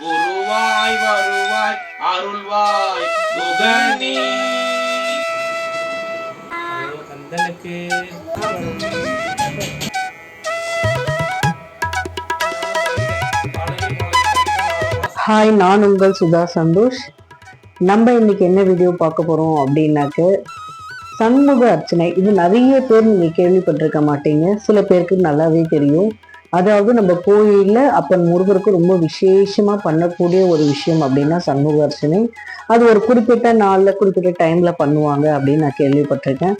குருவாய் வருவாய் அருள்வாய் கந்தனுக்கு ஹாய் நான் உங்கள் சுதா சந்தோஷ். நம்ம இன்னைக்கு என்ன வீடியோ பார்க்க போகிறோம் அப்படின்னாக்க சண்முக அர்ச்சனை. இது நிறைய பேர் நீங்கள் கேள்விப்பட்டிருக்க மாட்டீங்க. சில பேருக்கு நல்லாவே தெரியும். அதாவது நம்ம கோயிலில் அப்பன் முருகருக்கு ரொம்ப விசேஷமா பண்ணக்கூடிய ஒரு விஷயம் அப்படின்னா சண்முக அர்ச்சனை. அது ஒரு குறிப்பிட்ட நாளில் குறிப்பிட்ட டைமில் பண்ணுவாங்க அப்படின்னு நான் கேள்விப்பட்டிருக்கேன்.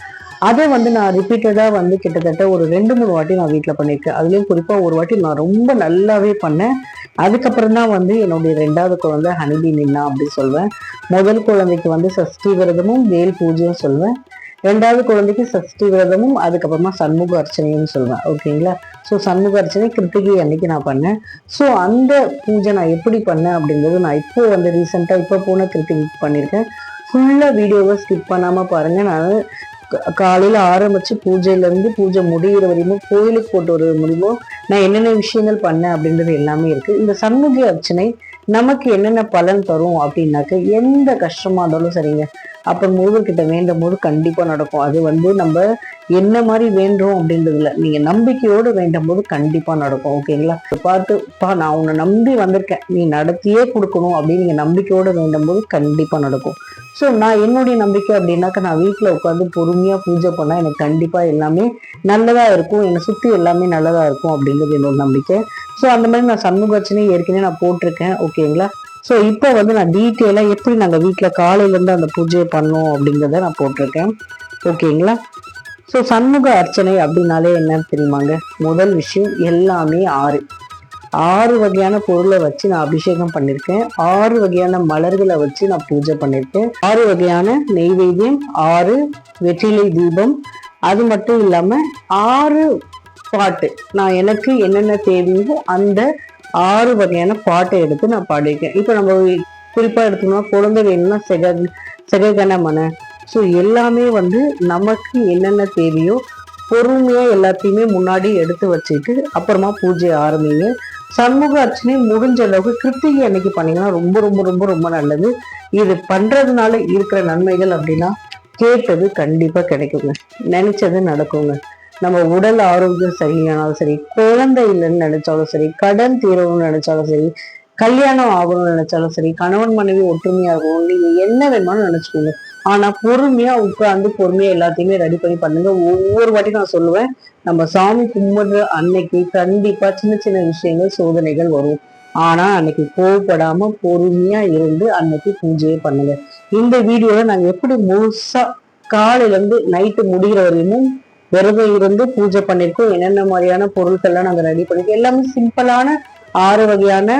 அதை வந்து நான் ரிப்பீட்டடாக வந்து கிட்டத்தட்ட ஒரு ரெண்டு மூணு வாட்டி நான் வீட்டில் பண்ணியிருக்கேன். அதுலேயும் குறிப்பாக ஒரு வாட்டி நான் ரொம்ப நல்லாவே பண்ணேன். அதுக்கப்புறம் தான் வந்து என்னுடைய ரெண்டாவது குழந்தை ஹனிபி நின்னா அப்படின்னு சொல்வேன். முதல் குழந்தைக்கு வந்து சஷ்டி விரதமும் வேல் பூஜையும் சொல்வேன். ரெண்டாவது குழந்தைக்கு சஷ்டி விரதமும் அதுக்கப்புறமா சண்முக அர்ச்சனையும் சொல்லுவேன். ஓகேங்களா? ஸோ சண்முக அர்ச்சனை கிருத்திகை அன்னைக்கு நான் பண்ணேன். ஸோ அந்த பூஜை நான் எப்படி பண்ணேன் அப்படிங்கிறது நான் இப்போ வந்து ரீசெண்டாக இப்போ போன கிருத்திகைக்கு பண்ணியிருக்கேன். ஃபுல்லாக வீடியோவை ஸ்கிப் பண்ணாமல் பாருங்கள் நான் காலையில் காலையில ஆரம்பிச்சு இருந்து பூஜை முடிகிற வரையும் கோயிலுக்கு போட்டு வர முடியுமோ நான் என்னென்ன விஷயங்கள் பண்ணேன் அப்படின்றது எல்லாமே இருக்கு. இந்த சண்முக அர்ச்சனை நமக்கு என்னென்ன பலன் தரும் அப்படின்னாக்க எந்த கஷ்டமா இருந்தாலும் சரிங்க. அப்ப முருகர்கிட்ட வேண்டும் போது கண்டிப்பா நடக்கும். அது வந்து நம்ம என்ன மாதிரி வேண்டுறோம் அப்படின்றதுல நீங்க நம்பிக்கையோடு வேண்டும் போது கண்டிப்பா நடக்கும். ஓகேங்களா பார்த்து பா நான் உன்னை நம்பி வந்திருக்கேன். நீ நடத்தியே கொடுக்கணும். அப்படின்னு நீங்க நம்பிக்கையோடு வேண்டும் போது கண்டிப்பா நடக்கும். ஸோ நான் என்னுடைய நம்பிக்கை அப்படின்னாக்கா நான் வீட்டில் உட்காந்து பொறுமையாக பூஜை பண்ணால் எனக்கு கண்டிப்பாக எல்லாமே நல்லதாக இருக்கும். என்னை சுற்றி எல்லாமே நல்லதாக இருக்கும் அப்படிங்கிறது என்னோட நம்பிக்கை. ஸோ அந்த மாதிரி நான் சண்முகர்ச்சனை ஏற்கனவே நான் போட்டிருக்கேன். ஓகேங்களா ஸோ இப்போ வந்து நான் டீட்டெயிலாக எப்படி நாங்கள் வீட்டில் காலையிலேருந்து அந்த பூஜையை பண்ணோம் அப்படிங்கிறத நான் போட்டிருக்கேன். ஓகேங்களா ஸோ சண்முக அர்ச்சனை அப்படின்னாலே என்னன்னு தெரியுமாங்க? முதல் விஷயம் எல்லாமே ஆறு. ஆறு வகையான பொருளை வச்சு நான் அபிஷேகம் பண்ணியிருக்கேன். ஆறு வகையான மலர்களை வச்சு நான் பூஜை பண்ணியிருக்கேன். ஆறு வகையான நெய்வேத்தியம் ஆறு வெற்றிலை தீபம். அது மட்டும் இல்லாமல் ஆறு பாட்டு. நான் எனக்கு என்னென்ன தேவையோ அந்த ஆறு வகையான பாட்டை எடுத்து நான் பாடியிருக்கேன். இப்போ நம்ம குறிப்பாக எடுத்தோம்னா குழந்தை வேணும்னா செக செககணமன. ஸோ எல்லாமே வந்து நமக்கு என்னென்ன தேவையோ பொறுமையாக எல்லாத்தையுமே முன்னாடி எடுத்து வச்சுட்டு அப்புறமா பூஜை ஆரம்பிங்க. சண்முக அர்ச்சனை முடிஞ்ச அளவுக்கு கிருத்திகை அன்னைக்கு பண்ணீங்கன்னா ரொம்ப ரொம்ப ரொம்ப ரொம்ப நல்லது. இது பண்ணுறதுனால இருக்கிற நன்மைகள் அப்படின்னா கேட்டது கண்டிப்பாக கிடைக்குங்க. நினச்சது நடக்குங்க. நம்ம உடல் ஆரோக்கியம் சரியானாலும் சரி குழந்தை இல்லைன்னு நினைச்சாலும் சரி கடன் தீரணும்னு நினைச்சாலும் சரி கல்யாணம் ஆகணும்னு நினைச்சாலும் சரி கணவன் மனைவி ஒற்றுமையா இருக்கணும் நீங்க என்ன வேணுமானு நினைச்சுக்கோங்க. ஆனா பொறுமையா உட்கார்ந்து பொறுமையா எல்லாத்தையுமே ரெடி பண்ணி பண்ணுங்க. ஒவ்வொரு வாட்டி நான் சொல்லுவேன் நம்ம சாமி கும்பிடுற அன்னைக்கு கண்டிப்பா சின்ன சின்ன விஷயங்கள் சோதனைகள் வரும். ஆனா அன்னைக்கு கோவப்படாம பொறுமையா இருந்து அன்னைக்கு பூஜையே பண்ணுங்க. இந்த வீடியோல நாங்க எப்படி முழுசா காலையில இருந்து நைட்டு முடிகிற வரையும் விரதம் இருந்து பூஜை பண்ணிருக்கோம் என்னென்ன மாதிரியான பொருட்கள்லாம் நாங்க ரெடி பண்ணிருக்கோம். எல்லாமே சிம்பிளான ஆறு வகையான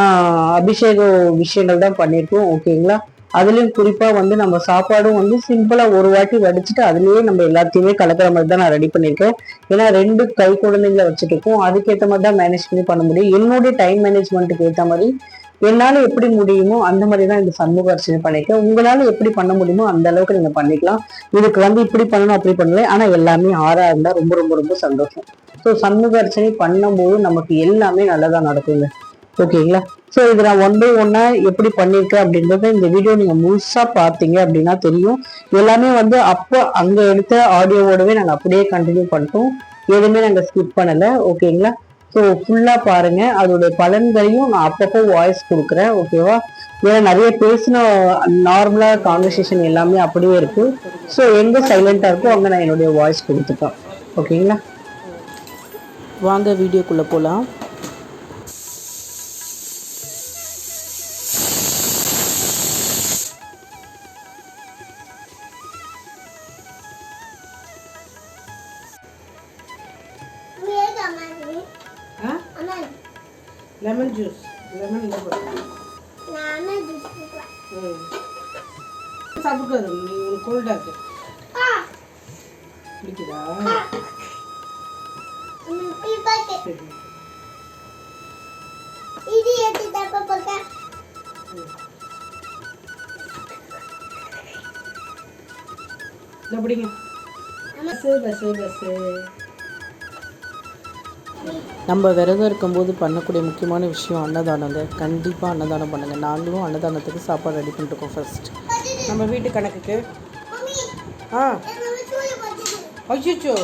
ஆஹ் அபிஷேக விஷயங்கள் தான் பண்ணிருக்கோம். ஓகேங்களா அதுலயும் குறிப்பா வந்து நம்ம சாப்பாடும் வந்து சிம்பிளா ஒரு வாட்டி வடிச்சுட்டு அதுலயே நம்ம எல்லாத்தையுமே கலக்கிற மாதிரி தான் நான் ரெடி பண்ணியிருக்கேன் ஏன்னா ரெண்டு கை குழந்தைங்களை வச்சுட்டு இருக்கோம். அதுக்கேற்ற மாதிரி தான் மேனேஜ் பண்ணி பண்ண முடியும். என்னுடைய டைம் மேனேஜ்மெண்ட்டுக்கு ஏற்ற மாதிரி என்னால எப்படி முடியுமோ அந்த மாதிரி தான் இந்த சண்முக அர்ச்சனை பண்ணிக்க உங்களால எப்படி பண்ண முடியுமோ அந்த அளவுக்கு நீங்க பண்ணிக்கலாம். இதுக்கு வந்து இப்படி பண்ணணும் அப்படி பண்ணல. ஆனா எல்லாமே ஆறா இருந்தா ரொம்ப ரொம்ப ரொம்ப சந்தோஷம். ஸோ சண்முக அர்ச்சனை பண்ணும்போது நமக்கு எல்லாமே நல்லதா நடக்குங்க. ஓகேங்களா? ஸோ இது நான் ஒன் பை ஒன்னா எப்படி பண்ணியிருக்கேன் அப்படின்றத இந்த வீடியோ நீங்கள் முழுசாக பார்த்தீங்க அப்படின்னா தெரியும். எல்லாமே வந்து அப்போ அங்கே எடுத்த ஆடியோவோடவே நாங்கள் அப்படியே கண்டினியூ பண்ணிட்டோம். எதுவுமே நாங்கள் ஸ்கிப் பண்ணலை. ஓகேங்களா? ஸோ ஃபுல்லாக பாருங்க. அதோடைய பலன்களையும் நான் அப்பப்போ வாய்ஸ் கொடுக்குறேன் ஓகேவா ஏன்னா நிறைய பேசின நார்மலாக கான்வர்சேஷன் எல்லாமே அப்படியே இருக்கு. ஸோ எங்கே சைலண்ட்டாக இருக்கோ அங்கே நான் என்னுடைய வாய்ஸ் கொடுத்துப்பேன். ஓகேங்களா வாங்க வீடியோக்குள்ளே போகலாம் லெமன் ஜூஸ் லெமன் இங்கே ம். சாப்பிட்டுக்காது நீ உனக்கு கோல்டாக இருக்கு. பிடிக்குதா இது எடுத்து தப்ப போக்க இந்த பிடிங்க. பஸ்ஸு பஸ்ஸு பஸ்ஸு நம்ம விரதம் இருக்கும்போது பண்ணக்கூடிய முக்கியமான விஷயம் அன்னதானங்க. கண்டிப்பாக அன்னதானம் பண்ணுங்கள் நாங்களும் அன்னதானத்துக்கு சாப்பாடு ரெடி பண்ணிருக்கோம் ஃபர்ஸ்ட் நம்ம வீட்டு கணக்குக்கு. ஆ. நம்ம சூரிய அச்சோ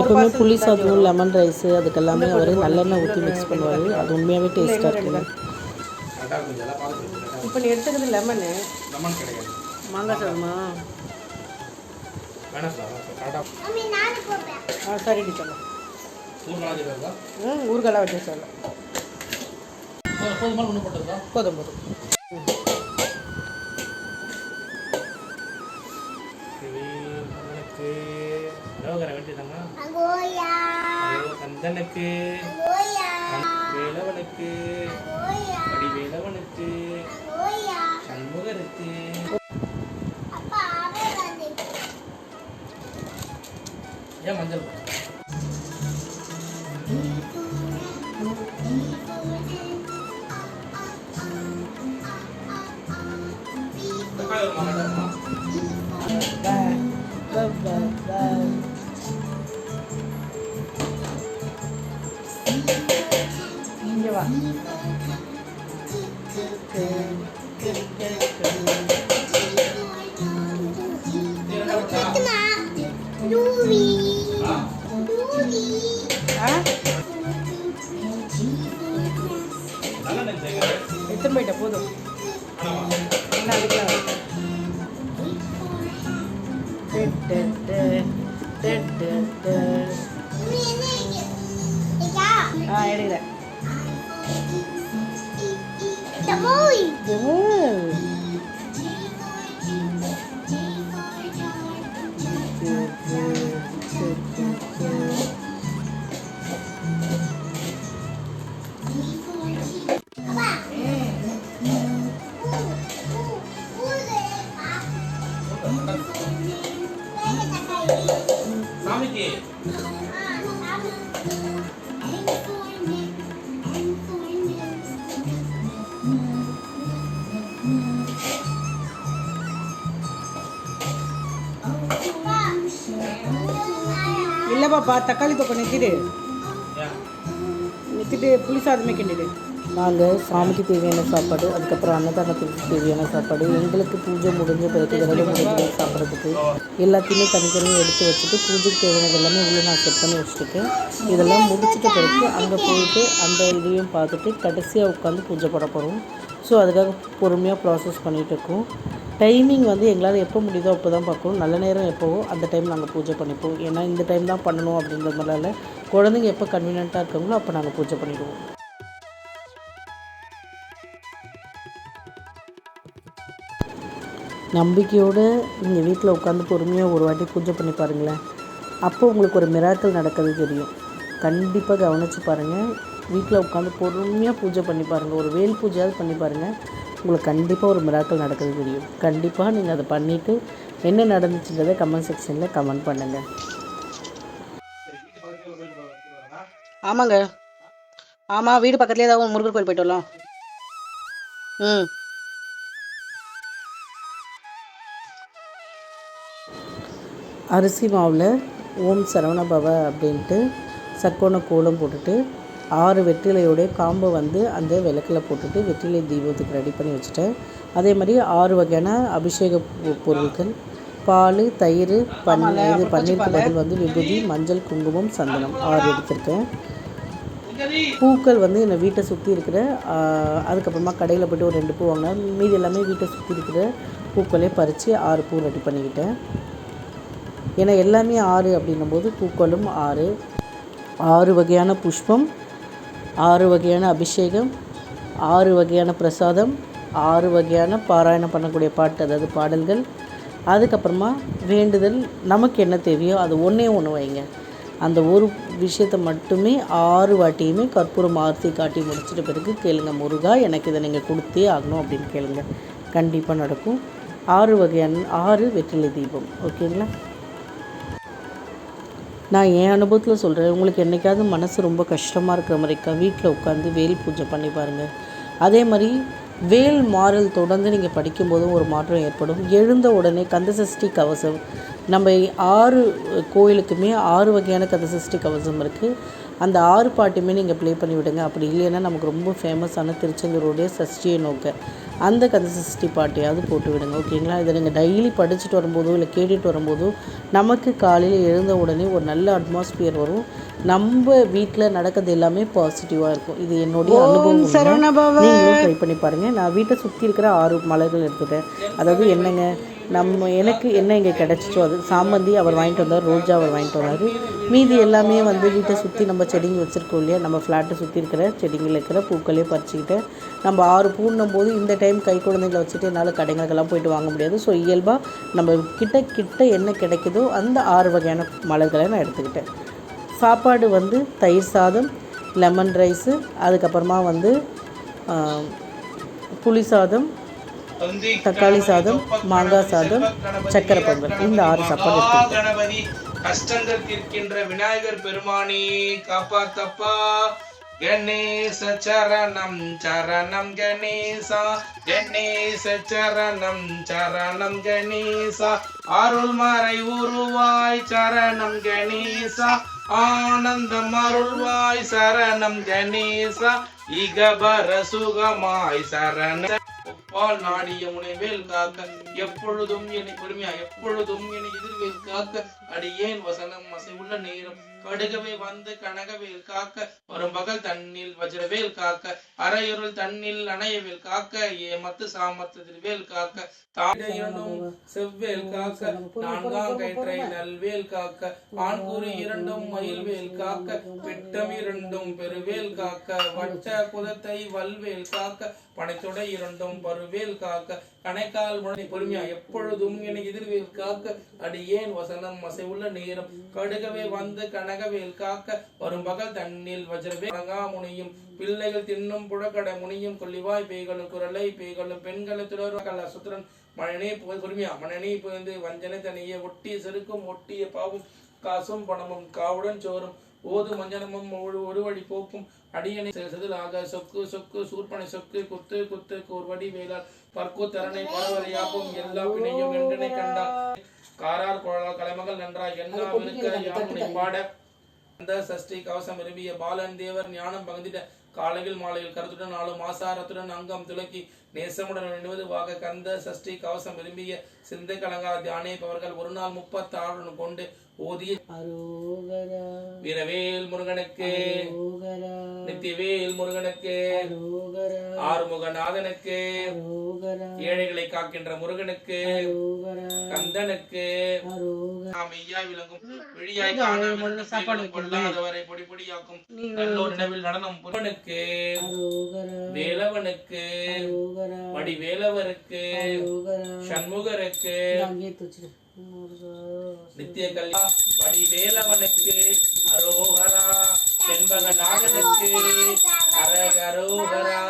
எப்பவுமே புளி சாதம் லெமன் ரைஸு அதுக்கெல்லாமே அவர் நல்லெண்ணெய் ஊற்றி மிக்ஸ் பண்ணுவார். அது உண்மையாகவே டேஸ்ட்டாக இருக்குங்க. இப்போ நீ எடுத்துக்கிறது லெமனு மாங்காய் சாதமா? ஆ சரி டீச்சர் ம் ஊறுகாலாம் வச்சு சொல்லலாம் போதும் போதும். அங்கோயா. கந்தனுக்கு வேலவனுக்கு. வடிவேலவனுக்கு சண்முகருக்கு. ஏன் மஞ்சள் எடுத்துன்னு போயிட்ட போதும். பாப்பா தக்காளி பக்கம் நிறுத்திடு ஏன் நிறுத்திட்டு புளி சாதமே கிண்டிடு நாங்கள் சாமிக்கு தேவையான சாப்பாடு அதுக்கப்புறம் அன்னதானத்துக்கு தேவையான சாப்பாடு எங்களுக்கு பூஜை முடிஞ்ச பிறகு விரதம் சாப்பிட்றதுக்கு எல்லாத்தையுமே தனித்தனியாக எடுத்து வச்சுட்டு பூஜைக்கு தேவையானது எல்லாமே உள்ளே நான் செட் பண்ணி வச்சுருக்கேன் இதெல்லாம் முடிச்சிட்ட பிறகு அங்கே போயிட்டு அந்த இதையும் பார்த்துட்டு கடைசியாக உட்காந்து பூஜை பண்ண போகிறோம் ஸோ அதுக்காக பொறுமையாக ப்ராசஸ் பண்ணிகிட்டு இருக்கோம் டைமிங் வந்து எங்களால் எப்போ முடியுதோ அப்போ தான் பார்க்கணும். நல்ல நேரம் எப்போவோ அந்த டைம் நாங்கள் பூஜை பண்ணிப்போம். ஏன்னா இந்த டைம் தான் பண்ணணும் அப்படின்றதுனால குழந்தைங்க எப்போ கன்வீனியண்ட்டாக இருக்காங்களோ அப்போ நாங்கள் பூஜை பண்ணிடுவோம். நம்பிக்கையோடு நீங்கள் வீட்டில் உட்காந்து பொறுமையாக ஒரு வாட்டி பூஜை பண்ணி பாருங்களேன். அப்போ உங்களுக்கு ஒரு மிராக்கள் நடக்கிறது தெரியும். கண்டிப்பாக கவனித்து பாருங்கள் வீட்டில் உட்காந்து பொறுமையாக பூஜை பண்ணி பாருங்கள் ஒரு வேல் பூஜையாவது பண்ணி பாருங்கள் உங்களுக்கு கண்டிப்பாக ஒரு மிராக்கள் நடக்கிறது தெரியும். கண்டிப்பாக நீங்கள் அதை பண்ணிவிட்டு என்ன நடந்துச்சுன்றதை கமெண்ட் செக்ஷனில் கமெண்ட் பண்ணுங்கள் ஆமாங்க. ஆமாம் வீடு பக்கத்துலேயே ஏதாவது முருகர் கோயில் போயிட்டு வரலாம் ம். அரிசி மாவில் ஓம் சரவண பவ அப்படின்ட்டு சக்கோண கோலம் போட்டுட்டு ஆறு வெற்றிலையோடைய காம்பை வந்து அந்த விளக்கில் போட்டுட்டு வெற்றிலை தீபத்துக்கு ரெடி பண்ணி வச்சுட்டேன். அதே மாதிரி ஆறு வகையான அபிஷேக பொருட்கள். பால் தயிர் பன்னீர் இது பன்னீருக்கு பதில் வந்து விபூதி மஞ்சள் குங்குமம் சந்தனம் ஆறு எடுத்திருக்கேன். பூக்கள் வந்து என்னை வீட்டை சுற்றி இருக்கிற அதுக்கப்புறமா கடையில் போய்ட்டு ஒரு ரெண்டு பூ வாங்கினேன். மீதி எல்லாமே வீட்டை சுற்றி இருக்கிற பூக்களே பறித்து ஆறு பூ ரெடி பண்ணிக்கிட்டேன். ஏன்னா எல்லாமே ஆறு அப்படின்னும் போது பூக்களும் ஆறு. ஆறு வகையான புஷ்பம் ஆறு வகையான அபிஷேகம் ஆறு வகையான பிரசாதம் ஆறு வகையான பாராயணம் பண்ணக்கூடிய பாட்டு அதாவது பாடல்கள். அதுக்கப்புறமா வேண்டுதல் நமக்கு என்ன தேவையோ அது ஒன்றே ஒன்று வைங்க. அந்த ஒரு விஷயத்தை மட்டுமே ஆறு வாட்டியுமே கற்பூரம் ஆர்த்தி காட்டி முடிச்சிட்ட பிறகு கேளுங்க முருகா எனக்கு இதை நீங்கள் கொடுத்தே ஆகணும் அப்படின்னு கேளுங்க. கண்டிப்பாக நடக்கும். ஆறு வகையான ஆறு வெற்றிலை தீபம். ஓகேங்களா? நான் என் அனுபவத்தில் சொல்கிறேன் உங்களுக்கு என்றைக்காவது மனசு ரொம்ப கஷ்டமாக இருக்கிற மாதிரிக்கா வீட்டில் உட்காந்து வேல் பூஜை பண்ணி பாருங்கள் அதே மாதிரி வேல் மாறல் தொடர்ந்து நீங்கள் படிக்கும்போதும் ஒரு மாற்றம் ஏற்படும். எழுந்த உடனே கந்தசஷ்டி கவசம் நம்ம ஆறு கோயிலுக்குமே ஆறு வகையான கந்தசஷ்டி கவசம் இருக்குது அந்த ஆறு பாட்டுமே நீங்கள் ப்ளே பண்ணி விடுங்க. அப்படி இல்லைன்னா நமக்கு ரொம்ப ஃபேமஸான திருச்செந்தூருடைய சஷ்டியை நோக்க. அந்த கந்தசஷ்டி பாட்டையாவது போட்டு விடுங்க. ஓகேங்களா இதை நீங்கள் டெய்லி படிச்சுட்டு வரும்போதோ இல்லை கேட்டுட்டு வரும்போதோ நமக்கு காலையில் எழுந்த உடனே ஒரு நல்ல அட்மாஸ்பியர் வரும். நம்ம வீட்டில் நடக்கிறது எல்லாமே பாசிட்டிவாக இருக்கும். இது என்னுடைய அனுபவம் நீங்களும் ட்ரை பண்ணி பாருங்கள் நான் வீட்டை சுற்றி இருக்கிற ஆறு மலர்கள் எடுத்துட்டேன். அதாவது என்னங்க? நம்ம எனக்கு என்ன இங்கே கிடச்சிச்சோ அது சாமந்தி அவர் வாங்கிட்டு வந்தார் ரோஜா அவர் வாங்கிட்டு வந்தார். மீதி எல்லாமே வந்து வீட்டை சுற்றி நம்ம செடிங்க வச்சுருக்கோம் இல்லையா? நம்ம ஃப்ளாட்டை சுற்றி இருக்கிற செடிங்கள் இருக்கிற பூக்களே பறிச்சுக்கிட்டு நம்ம ஆறு பூன்னும் போது இந்த டைம் கை குழந்தைங்களை வச்சுட்டு என்னால் கடைங்களுக்கெல்லாம் போயிட்டு வாங்க முடியாது. ஸோ இயல்பாக நம்ம கிட்ட கிட்ட என்ன கிடைக்குதோ அந்த ஆறு வகையான மலர்களை நான் எடுத்துக்கிட்டேன். சாப்பாடு வந்து தயிர் சாதம் லெமன் ரைஸு அதுக்கப்புறமா வந்து புளி சாதம் தக்காளி சாதம் மாங்காய் சாதம் சக்கரை பொங்கல். இந்த ஆறு சாப்பாடு கணபதி கஷ்டங்கள் தீர்க்கின்ற விநாயகர் பெருமானே காப்பாத்தப்பா. கணேச சரணம் சரணம் கணேசா. கணேச சரணம் சரணம் கணேசா. அருள்மறை உருவாய் சரணம் கணேசா. ஆனந்தம் அருள்வாய் சரணம் கணேசா. இகபர சுகமாய் சரணம் ஒப்பால் நாடிய முனைவேல் காக்க எப்பொழுதும் என்னை பொறுமையா எப்பொழுதும் என்னை எதிர்வேல் காக்க. அடியேன் வசனம் அசைவுள்ள நேரம்? கடுகவே வந்து கனகவேல் காக்க. வரும் பகல் தன்னில் வஜ்ரவேல் காக்க. அரையுருள் தன்னில் அணையவேல் காக்க. ஏமத்து சாமத்து திருவேல் காக்க. தாழ செவ்வேல் காக்க. நான்காம் கயிற்றை நல்வேல் காக்க. ஆண்கூறு இரண்டும் மயில்வேல் காக்க. பிட்டம் இரண்டும் பெருவேல் காக்க. வச்ச குதத்தை வல்வேல் காக்க. பனைத்துடை இரண்டும் பருவேல் காக்க கணைக்கால் முனை பொறுமையா எப்பொழுதும் என்னை எதிர்வேல் காக்க அடியேன் வசனம் அசைவுள்ள நேரம்? கடுகவே வந்து கனகவேல் காக்க வரும் பகல் தண்ணில் வஜ்ரவே முனியும். பிள்ளைகள் தின்னும் புழக்கட முனியும் கொல்லிவாய் பேய்களும் குரலை பேய்களும் பெண்களை துடர் சுத்திரன் மழனே பொறுமையா மழனே புகுந்து வஞ்சனை தனியே ஒட்டிய செருக்கும் ஒட்டிய பாவும். காசும் பணமும் காவுடன் சோறும். ஓது மஞ்சனமும் ஒரு ஒரு வழி போக்கும். அடியனை செதிலாக சொக்கு சொக்கு சூர்பனை சொக்கு குத்து குத்து கூர்வடி வேளார் பர்க்கு தரணை பரவரையாக்கும் எல்லா பிணையும் என்றனை கண்டார். காரார் குழலார் கலைமகள் நன்றாய் என்ன இருக்க யாமுனை பாட அந்த சஷ்டி கவசம் விரும்பிய பாலன் தேவர் ஞானம் பகுதிட காலையில் மாலையில் கருத்துடன் நாளும் ஆசாரத்துடன் அங்கம் துலக்கி நேசமுடன் நினைவது வாக கந்த சஷ்டி கவசம் விரும்பிய சிந்தை கலங்கா தியானிப்பவர்கள் ஒரு நாள் முப்பத்தாறு கொண்டு ஓதிய வீரவேல் முருகனுக்கு. நித்தியவேல் முருகனுக்கு. ஆறுமுகநாதனுக்கு. ஏழைகளை காக்கின்ற முருகனுக்கு. கந்தனுக்கு. ஐயா விளங்கும். விழியாய் காணாமல் கொள்ளாதவரை பொடி பொடியாக்கும். நல்லோர் நடனம். புருவனுக்கு வேலவனுக்கு. வடிவேலவருக்கு. சண்முகருக்கு. நித்திய கல்யா வடி வேலவனுக்கு அரோகரா செண்பகநாதனுக்கு அரகரோகரா.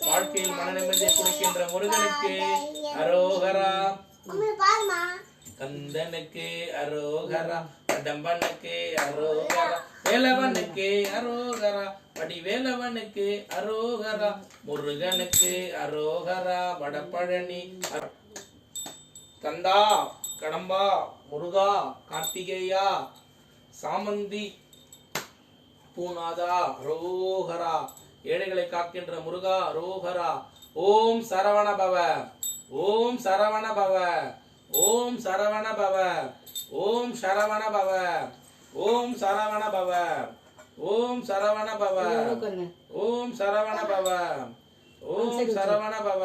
வாழ்க்கையில் மன நிம்மதியை கொடுக்கின்ற முருகனுக்கு அரோகரா. கந்தனுக்கு அரோகரா கடம்பனுக்கு அரோகரா. வேலவனுக்கு அரோகரா படி வேலவனுக்கு அரோகரா. முருகனுக்கு அரோகரா வடபழனி அர- கந்தா கடம்பா முருகா கார்த்திகேயா சாமந்தி பூநாதா ரோகரா ஏழைகளை காக்கின்ற முருகா ரோகரா ஓம் சரவண பவ ஓம் சரவண பவ ஓம் சரவண பவ ஓம் சரவண பவ ஓம் சரவண பவ ஓம் சரவண பவ ஓம் சரவண பவ ஓம் சரவண பவ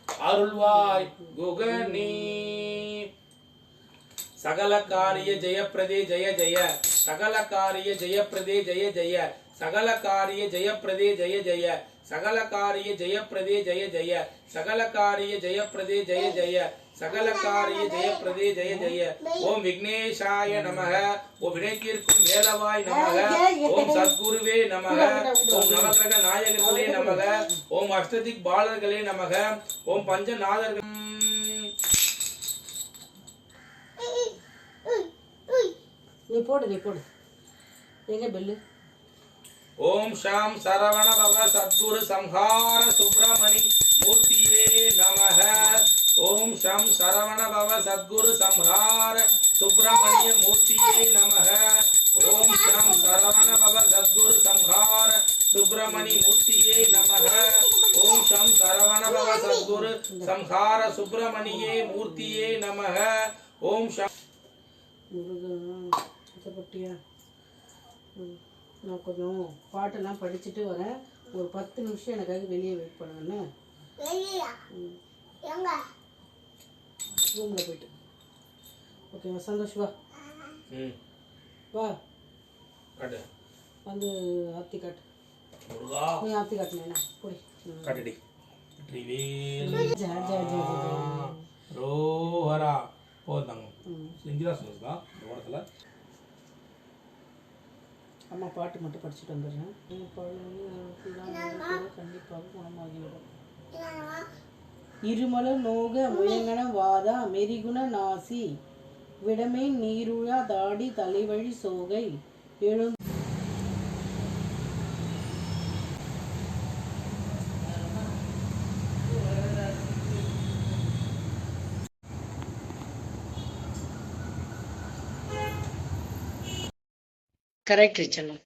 அருள்வாய் குகனே சகல காரிய ஜெயப்பிரதே ஜெய ஜெய சகல காரிய ஜெயப்பிரதே ஜெய ஜெய சகல காரிய ஜெயப்பிரதே ஜெய ஜெய சகல காரிய ஜெயப்பிரதே ஜெய ஜெய சகல காரிய ஜெயப்பிரதே ஜெய ஜெய சகல காரிய ஜெயப்பிரதே ஜெய ஜெய. ஓம் விக்னேஷாய நமக. ஓம் வினைக்கிற்கும் வேலவாய் நமக. ஓம் சத்குருவே நமக. ஓம் நவகிரக நாயகர்களே நமக. ஓம் அஷ்டதிக் பாலர்களே நமக. ஓம் பஞ்சநாதர்கள். நீ போடு நீ போடு. எங்க பெல்லு? ஓம் ஷாம் சரவண பவ சத்குரு சம்ஹார சுப்பிரமணி மூர்த்தியே நமக. ஓம் ஷம் சரவண பவ சத்குரு சம்ஹார சுப்பிரமணிய மூர்த்தியே நமக. ஓம் ஷம் சரவண பவ சத்குரு சம்ஹார சுப்பிரமணி மூர்த்தியே நமக. ஓம் ஷம் சரவண பவ சத்குரு சம்ஹார சுப்பிரமணியே மூர்த்தியே நமக. ஓம் ஷம் முருகன் பட்டியா நான் கொஞ்சம் பாட்டெல்லாம் படிச்சுட்டு வரேன். ஒரு பத்து நிமிஷம் எனக்காக வெளியே வெயிட் பண்ணுங்கண்ணே? ரூமில் போயிட்டு. ஓகேவா சந்தோஷ் வா. ம். வா. காட்டு. வந்து ஆர்த்தி காட்டு. நீ ஆர்த்தி காட்டினேண்ணா போய் ம். காட்டுடி. ரோஹரா. போதாங்க ம். இங்கிதான் சொல்லுங்க இந்த ஓரத்தில் அம்மா பாட்டு மட்டும் படிச்சுட்டு வந்துடுறேன். கண்டிப்பாக குணமாகிவிடும்? இருமல நோக முயங்கன வாதா மெரிகுண நாசி. விடமை நீருழா தாடி தலைவழி சோகை. எழு கரெக்ட் ரிச்சனம்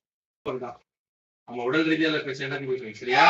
நம்ம உடல் ரீதியான பிரச்சனை சரியா?